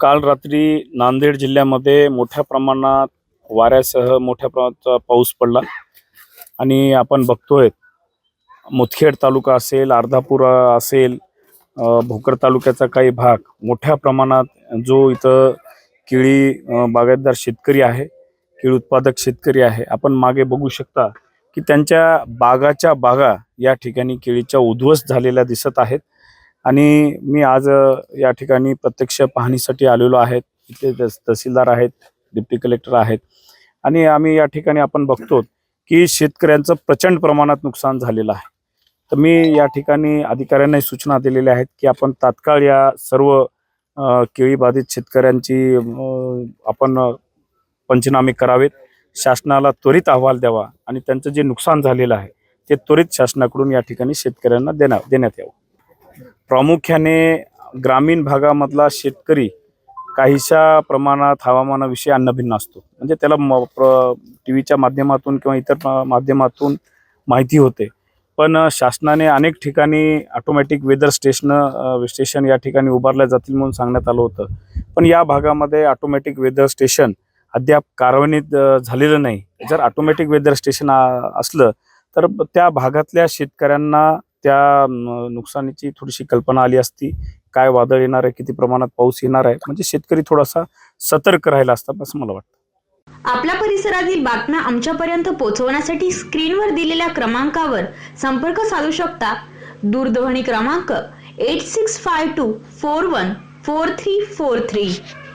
काल रात्री नांदेड जिल्ह्यामध्ये मोठ्या प्रमाणात वाऱ्यासह मोठ्या प्रमाणात पाऊस पडला. आणि आपण बघतोय मुदखेड तालुका असेल अर्धापूर असेल भोकर तालुक्याचा काही भाग मोठ्या प्रमाणात जो इथं केळी बागायतदार शेतकरी आहे केळी उत्पादक शेतकरी आहे. आपण मागे बघू शकता की त्यांच्या बागाच्या बागा या ठिकाणी केळीच्या उद्ध्वस्त झालेल्या दिसत आहेत. आणि मी आज या ठिकाणी प्रत्यक्ष पाहणीसाठी आलेलो आहेत. इथे तहसीलदार आहेत डिप्टी कलेक्टर आहेत. आणि आम्ही या ठिकाणी आपण बघतो की शेतकऱ्यांचं प्रचंड प्रमाणात नुकसान झालेलं आहे. तर मी या ठिकाणी अधिकाऱ्यांनाही सूचना दिलेल्या आहेत की आपण तात्काळ या सर्व केळीबाधित केळी बाधित शेतकऱ्यांची आपण पंचनामे करावेत. शासनाला त्वरित अहवाल द्यावा आणि त्यांचं जे नुकसान झालेलं आहे ते त्वरित शासनाकडून या ठिकाणी शेतकऱ्यांना देण्या देण्यात यावं. प्रामुख्याने ग्रामीण भागामधला शेतकरी काहीशा प्रमाणात हवामानाविषयी अन्नभिन्न असतो. म्हणजे त्याला टी व्हीच्या माध्यमातून किंवा इतर माध्यमातून माहिती होते. पण शासनाने अनेक ठिकाणी ऑटोमॅटिक वेदर स्टेशन स्टेशन या ठिकाणी उभारल्या जातील म्हणून सांगण्यात आलं होतं. पण या भागामध्ये ऑटोमॅटिक वेदर स्टेशन अद्याप कार्यान्वित झालेलं नाही. जर ऑटोमॅटिक वेदर स्टेशन असलं तर त्या भागातल्या शेतकऱ्यांना त्या नुकसानीची थोडीशी कल्पना आली असती. काय वादळ येणार आहे? किती प्रमाणात पाऊस येणार आहे? म्हणजे शेतकरी थोडासा सतर्क राहिला असता असं मला वाटतं. आपल्या परिसरातील बातम्या आमच्यापर्यंत पोहोचवण्यासाठी स्क्रीनवर दिलेल्या क्रमांकावर संपर्क साधू शकता. दूरध्वनी क्रमांक eight six five two four one four three four three